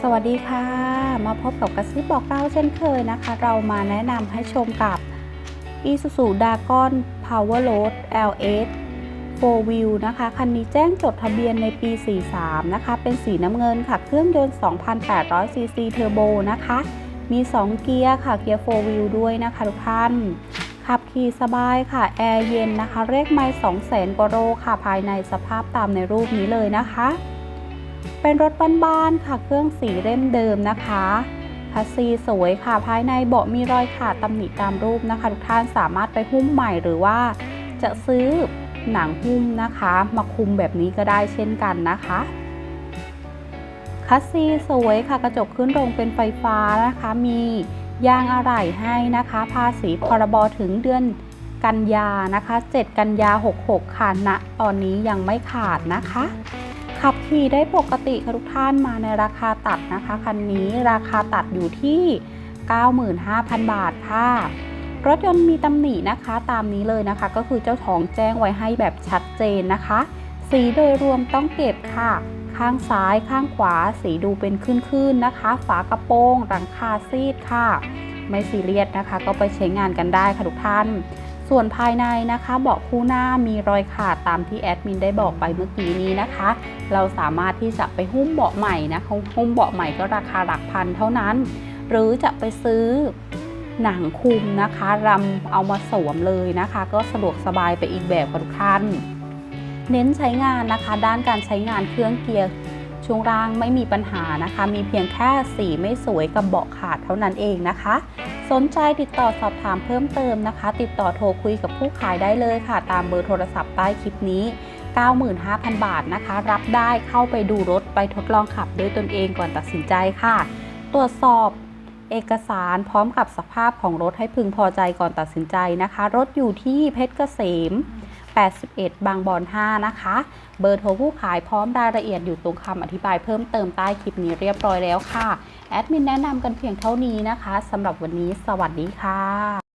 สวัสดีค่ะ มาพบกับกระซิบบอกเล่าเช่นเคยนะคะ เรามาแนะนำให้ชมกับ Isuzu Dragon Powerload LS 4 Wheel นะคะ คันนี้แจ้งจดทะเบียนในปี 43 นะคะ เป็นสีน้ำเงินค่ะ เครื่องยนต์ 2,800ซีซีเทอร์โบนะคะ มี 2 เกียร์ค่ะ เกียร์ 4 Wheel ด้วยนะคะทุกท่าน ขับขี่สบายค่ะ แอร์เย็นนะคะเลขไมล์200,000กว่าโลค่ะ ภายในสภาพตามในรูปนี้เลยนะคะ เป็นรถบ้านๆค่ะ เครื่องสีเล่มเดิมนะคะคัสซีสวยค่ะ ภายในเบาะมีรอยขาดตำหนิตามรูปนะคะ ทุกท่านสามารถไปหุ้มใหม่หรือว่า จะซื้อหนังหุ้มนะคะ มาคุมแบบนี้ก็ได้เช่นกันนะคะคัสซีสวยค่ะ กระจกขึ้นลงเป็นไฟฟ้านะคะ มี ยางอะไหล่ให้นะคะ ภาษีพรบถึงเดือนกันยานะคะ 7 กันยา 66 ค่ะณตอนนี้ยังไม่ขาดนะคะ ขับขี่ได้ปกติค่ะทุกท่านมาในราคาตัดนะคะ คันนี้ราคาตัดอยู่ที่ 95,000 บาทค่ะ รถยนต์มีตำหนินะคะตามนี้เลยนะคะ ก็คือเจ้าของแจ้งไว้ให้แบบชัดเจนนะคะ สีโดยรวมต้องเก็บค่ะ ข้างซ้ายข้างขวาสีดูเป็นขึ้นๆนะคะ ฝากระโปรงหลังคาซีดค่ะ ไม่ซีเรียสนะคะ ก็ไปใช้งานกันได้ค่ะทุกท่าน ส่วนภายในนะคะ เบาะคู่หน้ามีรอยขาดตามที่แอดมินได้บอกไปเมื่อกี้นี้นะคะ เราสามารถที่จะไปหุ้มเบาะใหม่นะคะหุ้มเบาะใหม่ก็ราคาหลักพันเท่านั้น หรือจะไปซื้อหนังคุมนะคะรำเอามาสวมเลยนะคะ ก็สะดวกสบายไปอีกแบบค่ะทุกท่าน เน้นใช้งานนะคะ ด้านการใช้งานเครื่องเกียร์ช่วงล่างไม่มีปัญหานะคะ มีเพียงแค่สีไม่สวยกับเบาะขาดเท่านั้นเองนะคะ สนใจติดต่อสอบถามเพิ่มเติมนะคะ ติดต่อโทรคุยกับผู้ขายได้เลยค่ะ ตามเบอร์โทรศัพท์ใต้คลิปนี้ 95,000 บาทนะคะ รับได้เข้าไปดูรถไปทดลองขับด้วยตนเองก่อนตัดสินใจค่ะ ตรวจสอบเอกสารพร้อมกับสภาพของรถให้พึงพอใจก่อนตัดสินใจนะคะ รถอยู่ที่เพชรเกษม 81 บางบอน 5 นะคะ เบอร์โทรผู้ขายพร้อมรายละเอียดอยู่ตรงคำอธิบายเพิ่มเติมใต้คลิปนี้เรียบร้อยแล้วค่ะ แอดมินแนะนำกันเพียงเท่านี้นะคะสำหรับวันนี้สวัสดีค่ะ